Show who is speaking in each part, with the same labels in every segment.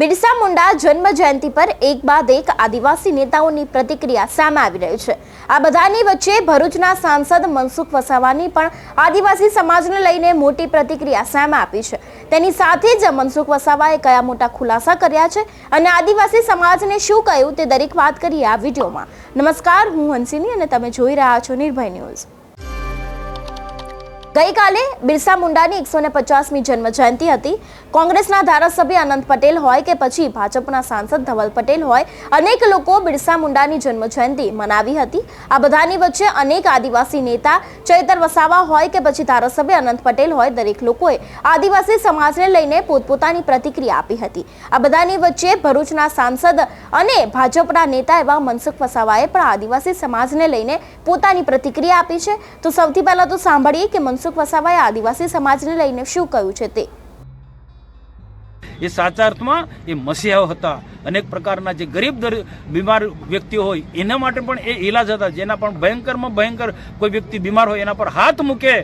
Speaker 1: બિરસા મુંડા જન્મ જયંતિ પર એક બાદ એક આદિવાસી નેતાઓની પ્રતિક્રિયા સામે આવી રહી છે. આ બધાની વચ્ચે ભરૂચના સાંસદ મનસુખ વસાવાની પણ આદિવાસી સમાજને લઈને મોટી પ્રતિક્રિયા સામે આપી છે. તેની સાથે જ મનસુખ વસાવાએ કયા મોટા ખુલાસા કર્યા છે અને આદિવાસી સમાજને શું કહ્યું તે દરેક વાત કરીએ આ વિડીયોમાં. નમસ્કાર, હું હંસિની અને તમે જોઈ રહ્યા છો નિર્ભય ન્યૂઝ. ગઈકાલે બિરસા મુંડાની એકસો ને પચાસમી જન્મ જયંતિ હતી. કોંગ્રેસના ધારાસભ્ય અનંત પટેલ હોય કે પછી ભાજપના સાંસદ ધવલ પટેલ હોય, અનેક લોકો બિરસા મુંડાની જન્મ જયંતિ મનાવી હતી. આ બધાની વચ્ચે અનેક આદિવાસી નેતા, ચૈતર વસાવા હોય કે પછી ધારાસભ્ય અનંત પટેલ હોય, દરેક લોકોએ આદિવાસી સમાજને લઈને પોતપોતાની પ્રતિક્રિયા આપી હતી. આ બધાની વચ્ચે ભરૂચના સાંસદ અને ભાજપના નેતા એવા મનસુખ વસાવાએ પણ આદિવાસી સમાજને લઈને પોતાની પ્રતિક્રિયા આપી છે. તો સૌથી પહેલા તો સાંભળીએ કે મનસુખ વસાવાએ આદિવાસી સમાજને લઈને શું કહ્યું છે તે?
Speaker 2: એ સાચા અર્થમાં એ મસીહાઓ હતા. અનેક પ્રકારના જે ગરીબ બીમાર વ્યક્તિઓ હોય, એના માટે પણ એ ઈલાજ હતા. જેના પણ ભયંકરમાં ભયંકર કોઈ વ્યક્તિ બીમાર હોય, એના પર હાથ મૂકે,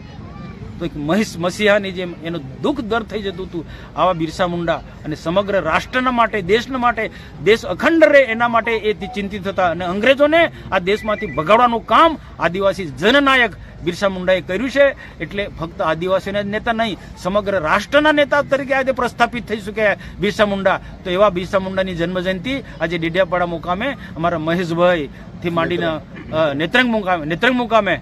Speaker 2: તો એક મહિષ મસીહાની જેમ એનું દુઃખ દર થઈ જતું હતું આવા બિરસા મુંડા. અને સમગ્ર રાષ્ટ્રના માટે, દેશના માટે, દેશ અખંડ રહે એના માટે એ ચિંતિત હતા. અને અંગ્રેજોને આ દેશમાંથી ભગાડવાનું કામ આદિવાસી જનનાયક બિરસા મુંડાએ કર્યું છે, એટલે ફક્ત આદિવાસીના નેતા નહીં, સમગ્ર રાષ્ટ્રના નેતા તરીકે આજે પ્રસ્થાપિત થઈ શક્યા બિરસા મુંડા. તો એવા બિરસા મુંડાની જન્મજયંતિ આજે ડેડિયાપાડા મુકામે અમારા મહેશભાઈ થી માંડીને નેત્રંગ મુકામે નેત્રંગ મુકામે.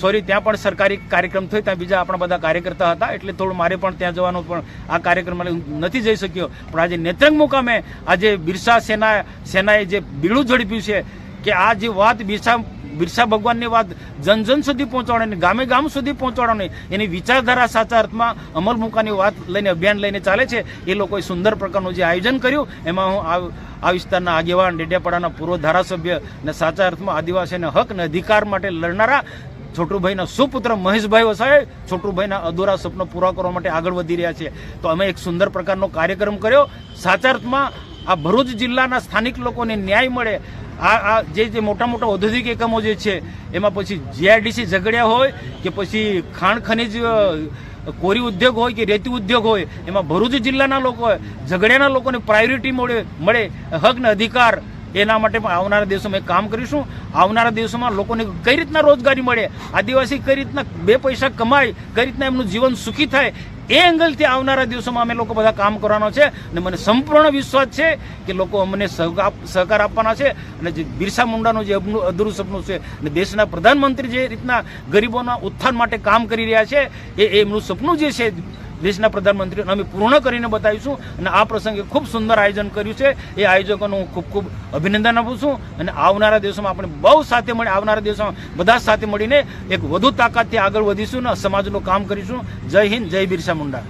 Speaker 2: સોરી, ત્યાં પણ સરકારી કાર્યક્રમ થયો, ત્યાં બીજા આપણા બધા કાર્યકર્તા હતા, એટલે થોડું મારે પણ ત્યાં જવાનું, પણ આ કાર્યક્રમ નથી જઈ શક્યો. પણ આજે નેત્રંગ મુકામે આજે બિરસા સેના, સેનાએ જે બીડું ઝડપ્યું છે, કે આ જે વાત બિરસા બિરસા ભગવાનની વાત જન જન સુધી પહોંચાડવાની ગામે ગામ સુધી પહોંચાડવાની એની વિચારધારા સાચા અર્થમાં અમલ મૂકવાની વાત લઈને અભિયાન લઈને ચાલે છે. એ લોકોએ સુંદર પ્રકારનું જે આયોજન કર્યું, એમાં હું આ વિસ્તારના આગેવાન ડેડિયાપાડાના પૂર્વ ધારાસભ્ય અને સાચા અર્થમાં આદિવાસીના હક અને અધિકાર માટે લડનારા છોટુભાઈના સુપુત્ર મહેશભાઈ વસાએ છોટુભાઈના અધૂરા સપનો પૂરા કરવા માટે આગળ વધી રહ્યા છે. તો અમે એક સુંદર પ્રકારનો કાર્યક્રમ કર્યો. સાચા અર્થમાં આ ભરૂચ જિલ્લાના સ્થાનિક લોકોને ન્યાય મળે આ આ જે જે મોટા મોટા ઔદ્યોગિક એકમો જે છે, એમાં પછી જીઆઈડીસી ઝઘડ્યા હોય કે પછી ખાણ ખનીજ કોરી ઉદ્યોગ હોય કે રેતી ઉદ્યોગ હોય, એમાં ભરૂચ જિલ્લાના લોકો, ઝઘડિયાના લોકોને પ્રાયોરિટી મળે મળે હક અધિકાર એના માટે પણ આવનારા દિવસોમાં એક કામ કરીશું. આવનારા દિવસોમાં લોકોને કઈ રીતના રોજગારી મળે, આદિવાસી કઈ રીતના બે પૈસા કમાય, કઈ રીતના એમનું જીવન સુખી થાય, એ એંગલથી આવનારા દિવસોમાં અમે લોકો બધા કામ કરવાનો છે. અને મને સંપૂર્ણ વિશ્વાસ છે કે લોકો અમને સહકાર આપવાના છે. અને જે બિરસા મુંડાનું જે અધૂરું સપનું છે અને દેશના પ્રધાનમંત્રી જે રીતના ગરીબોના ઉત્થાન માટે કામ કરી રહ્યા છે, એ એમનું સપનું જે છે દેશના પ્રધાનમંત્રીઓને અમે પૂર્ણ કરીને બતાવીશું અને આ પ્રસંગે ખૂબ સુંદર આયોજન કર્યું છે. એ આયોજકોનું હું ખૂબ ખૂબ અભિનંદન આપું છું અને આવનારા દિવસોમાં આપણે બહુ સાથે મળી, આવનારા દિવસોમાં બધા સાથે મળીને એક વધુ તાકાતથી આગળ વધીશું અને સમાજનું કામ કરીશું. જય હિન્દ, જય બિરસા મુંડા.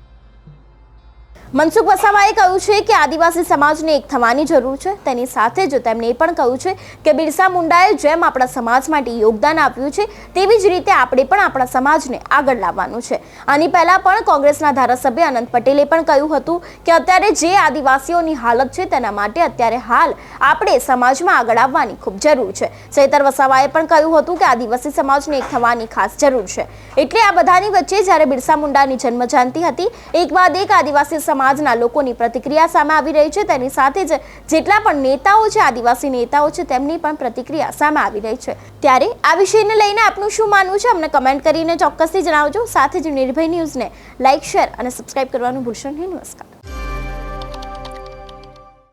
Speaker 1: મનસુખ વસાવાએ કહ્યું છે કે આદિવાસી સમાજને એક થવાની જરૂર છે. તેની સાથે જ તેમણે એ પણ કહ્યું છે કે બિરસા મુંડાએ જેમ આપણા સમાજ માટે યોગદાન આપ્યું છે, તેવી જ રીતે આપણે પણ આપણા સમાજને આગળ લાવવાનું છે. આની પહેલાં પણ કોંગ્રેસના ધારાસભ્ય અનંત પટેલે પણ કહ્યું હતું કે અત્યારે જે આદિવાસીઓની હાલત છે તેના માટે અત્યારે હાલ આપણે સમાજમાં આગળ આવવાની ખૂબ જરૂર છે. ચૈતર વસાવાએ પણ કહ્યું હતું કે આદિવાસી સમાજને એક થવાની ખાસ જરૂર છે. એટલે આ બધાની વચ્ચે જ્યારે બિરસા મુંડાની જન્મ જયંતિ હતી, એક બાદ એક આદિવાસી સમાજના લોકોની પ્રતિક્રિયા સામે આવી રહી છે. તેની સાથે જ જેટલા પણ નેતાઓ છે, આદિવાસી નેતાઓ છે, તેમની પણ પ્રતિક્રિયા સામે આવી રહી છે. ત્યારે આ વિષયને લઈને આપનું શું માનવું છે? અમને કમેન્ટ કરીને ચોક્કસથી જણાવજો. સાથે જ નિર્ભય ન્યૂઝને લાઇક શેર અને સબસ્ક્રાઇબ કરવાનું ભૂલશો નહીં. નમસ્કાર.